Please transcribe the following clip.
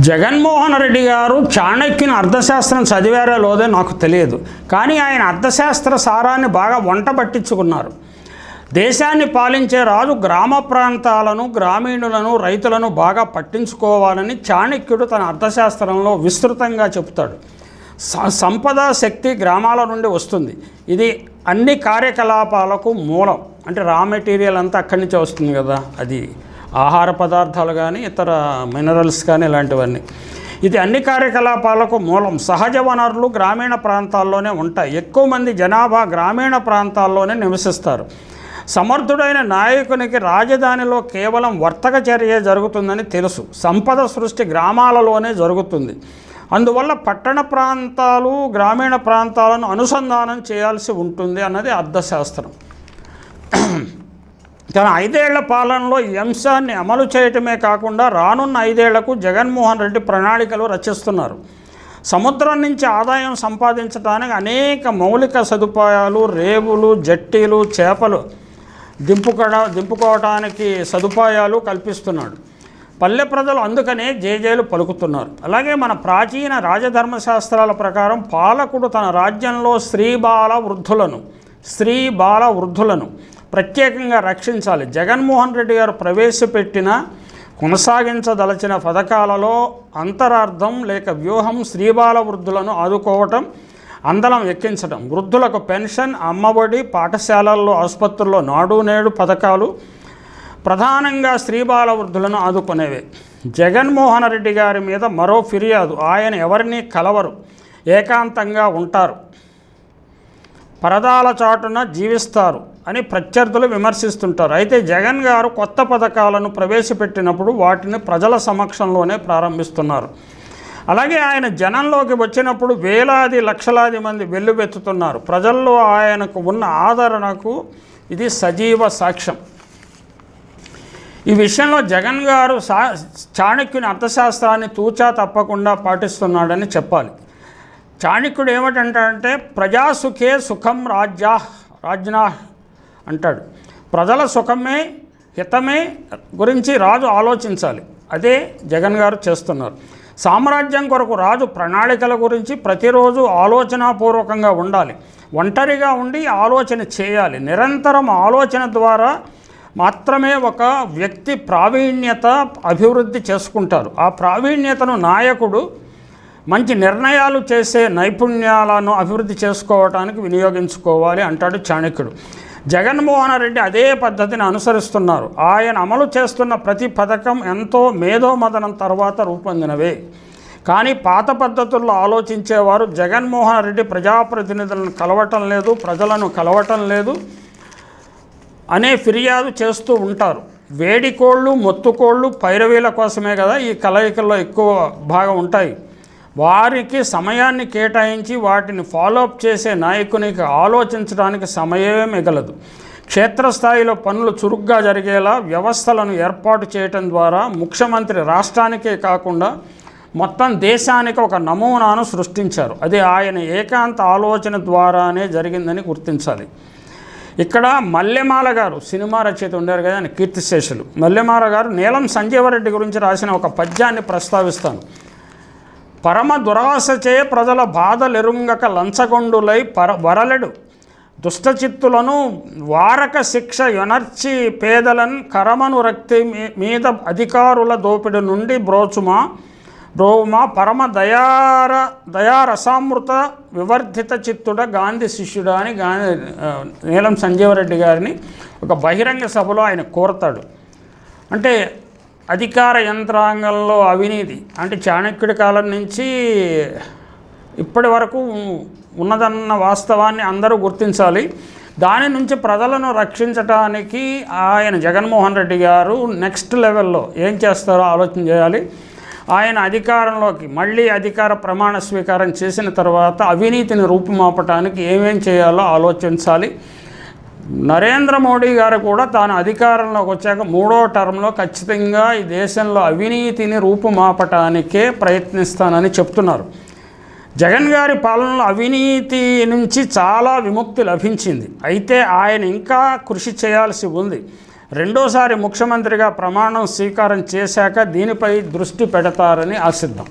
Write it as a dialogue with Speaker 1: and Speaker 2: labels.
Speaker 1: జగన్మోహన్ రెడ్డి గారు చాణక్యుని అర్థశాస్త్రం చదివారో లేదో నాకు తెలియదు. కానీ ఆయన అర్థశాస్త్ర సారాన్ని బాగా వంట పట్టించుకున్నారు. దేశాన్ని పాలించే రాజు గ్రామ ప్రాంతాలను గ్రామీణులను రైతులను బాగా పట్టించుకోవాలని చాణక్యుడు తన అర్థశాస్త్రంలో విస్తృతంగా చెప్తాడు. స- సంపద శక్తి గ్రామాల నుండి వస్తుంది. ఇది అన్ని కార్యకలాపాలకు మూలం. అంటే రా మెటీరియల్ అంతా అక్కడి నుంచే వస్తుంది కదా అది. ఆహార పదార్థాలు కానీ ఇతర మినరల్స్ కానీ ఇలాంటివన్నీ. ఇది అన్ని కార్యకలాపాలకు మూలం. సహజ వనరులు గ్రామీణ ప్రాంతాల్లోనే ఉంటాయి. ఎక్కువ మంది జనాభా గ్రామీణ ప్రాంతాల్లోనే నివసిస్తారు. సమర్థుడైన నాయకునికి రాజధానిలో కేవలం వర్తక చర్య జరుగుతుందని తెలుసు. సంపద సృష్టి గ్రామాలలోనే జరుగుతుంది. అందువల్ల పట్టణ ప్రాంతాలు గ్రామీణ ప్రాంతాలను అనుసంధానం చేయాల్సి ఉంటుంది అన్నది అర్థశాస్త్రం. తన ఐదేళ్ళ పాలనలో ఈ అంశాన్ని అమలు చేయటమే కాకుండా రానున్న ఐదేళ్ళకు జగన్మోహన్ రెడ్డి ప్రణాళికలు రచిస్తున్నారు. సముద్రం నుంచి ఆదాయం సంపాదించడానికి అనేక మౌలిక సదుపాయాలు రేవులు జట్టీలు చేపలు దింపుకడ దింపుకోవటానికి సదుపాయాలు కల్పిస్తున్నాడు. పల్లె ప్రజలు అందుకనే జేజేలు పలుకుతున్నారు. అలాగే మన ప్రాచీన రాజధర్మశాస్త్రాల ప్రకారం పాలకుడు తన రాజ్యంలో స్త్రీ బాల వృద్ధులను స్త్రీ బాల వృద్ధులను ప్రత్యేకంగా రక్షించాలి. జగన్మోహన్ రెడ్డి గారు ప్రవేశపెట్టిన కొనసాగించదలచిన పథకాలలో అంతరార్థం లేక వ్యూహం స్త్రీబాల వృద్ధులను ఆదుకోవటం అందలం ఎక్కించడం వృద్ధులకు పెన్షన్ అమ్మఒడి పాఠశాలల్లో ఆసుపత్రుల్లో నాడు నేడు పథకాలు ప్రధానంగా స్త్రీబాల వృద్ధులను ఆదుకునేవే. జగన్మోహన్ రెడ్డి గారి మీద మరో ఫిర్యాదు ఆయన ఎవరిని కలవరు ఏకాంతంగా ఉంటారు. పరదాల చాటున జీవిస్తారు అని ప్రత్యర్థులు విమర్శిస్తుంటారు. అయితే జగన్ గారు కొత్త పథకాలను ప్రవేశపెట్టినప్పుడు వాటిని ప్రజల సమక్షంలోనే ప్రారంభిస్తున్నారు. అలాగే ఆయన జనంలోకి వచ్చినప్పుడు వేలాది లక్షలాది మంది వెల్లువెత్తుతున్నారు. ప్రజల్లో ఆయనకు ఉన్న ఆదరణకు ఇది సజీవ సాక్ష్యం. ఈ విషయంలో జగన్ గారు సా చాణక్యుని అర్థశాస్త్రాన్ని తూచా తప్పకుండా పాటిస్తున్నాడని చెప్పాలి. చాణక్యుడు ఏమిటంటాడంటే ప్రజాసుఖే సుఖం రాజ్యా రాజ్నా అంటాడు. ప్రజల సుఖమే హితమే గురించి రాజు ఆలోచించాలి. అదే జగన్ గారు చేస్తున్నారు. సామ్రాజ్యం కొరకు రాజు ప్రణాళికల గురించి ప్రతిరోజు ఆలోచనాపూర్వకంగా ఉండాలి. ఒంటరిగా ఉండి ఆలోచన చేయాలి. నిరంతరం ఆలోచన ద్వారా మాత్రమే ఒక వ్యక్తి ప్రావీణ్యత అభివృద్ధి చేసుకుంటారు. ఆ ప్రావీణ్యతను నాయకుడు మంచి నిర్ణయాలు చేసే నైపుణ్యాలను అభివృద్ధి చేసుకోవటానికి వినియోగించుకోవాలి అంటాడు చాణక్యుడు. జగన్మోహన్ రెడ్డి అదే పద్ధతిని అనుసరిస్తున్నారు. ఆయన అమలు చేస్తున్న ప్రతి పథకం ఎంతో మేధోమదనం తర్వాత రూపొందినవే. కానీ పాత పద్ధతుల్లో ఆలోచించేవారు జగన్మోహన్ రెడ్డి ప్రజాప్రతినిధులను కలవటం లేదు ప్రజలను కలవటం లేదు అనే ఫిర్యాదు చేస్తూ ఉంటారు. వేడికోళ్ళు మొత్తుకోళ్ళు పైరవీల కోసమే కదా ఈ కలయికల్లో ఎక్కువ భాగం ఉంటాయి. వారికి సమయాన్ని కేటాయించి వాటిని ఫాలోఅప్ చేసే నాయకునికి ఆలోచించడానికి సమయమే మిగలదు. క్షేత్రస్థాయిలో పనులు చురుగ్గా జరిగేలా వ్యవస్థలను ఏర్పాటు చేయటం ద్వారా ముఖ్యమంత్రి రాష్ట్రానికే కాకుండా మొత్తం దేశానికి ఒక నమూనాను సృష్టించారు. అది ఆయన ఏకాంత ఆలోచన ద్వారానే జరిగిందని గుర్తించాలి. ఇక్కడ మల్లెమాల గారు సినిమా రచయిత ఉండారు కదా ఆయన కీర్తిశేషులు మల్లెమాల గారు నీలం సంజీవరెడ్డి గురించి రాసిన ఒక పద్యాన్ని ప్రస్తావిస్తాను. పరమ దురాశచే ప్రజల బాధలెరుంగక లంచగొండులై పర వరలెడు. దుష్టచిత్తులను వారక శిక్ష యొనర్చి పేదలను కరమను రక్తి మీ- మీద అధికారుల దోపిడి నుండి బ్రోచుమా బ్రోవుమా పరమ దయార దయారసామృత వివర్ధిత చిత్తుడ గాంధీ శిష్యుడా అని గాంధీ నీలం సంజీవరెడ్డి గారిని ఒక బహిరంగ సభలో ఆయన కోరతాడు. అంటే అధికార యంత్రాంగంలో అవినీతి అంటే చాణక్యుడి కాలం నుంచి ఇప్పటి వరకు ఉన్నదన్న వాస్తవాన్ని అందరూ గుర్తించాలి. దాని నుంచి ప్రజలను రక్షించటానికి ఆయన జగన్మోహన్ రెడ్డి గారు నెక్స్ట్ లెవెల్లో ఏం చేస్తారో ఆలోచన చేయాలి. ఆయన అధికారంలోకి మళ్ళీ అధికార ప్రమాణ స్వీకారం చేసిన తర్వాత అవినీతిని రూపుమాపటానికి ఏమేం చేయాలో ఆలోచించాలి. నరేంద్ర మోడీ గారు కూడా తాను అధికారంలోకి వచ్చాక మూడో టర్మ్లో ఖచ్చితంగా ఈ దేశంలో అవినీతిని రూపుమాపటానికే ప్రయత్నిస్తానని చెప్తున్నారు. జగన్ గారి పాలనలో అవినీతి నుంచి చాలా విముక్తి లభించింది. అయితే ఆయన ఇంకా కృషి చేయాల్సి ఉంది. రెండోసారి ముఖ్యమంత్రిగా ప్రమాణం స్వీకారం చేశాక దీనిపై దృష్టి పెడతారని ఆశిద్దాం.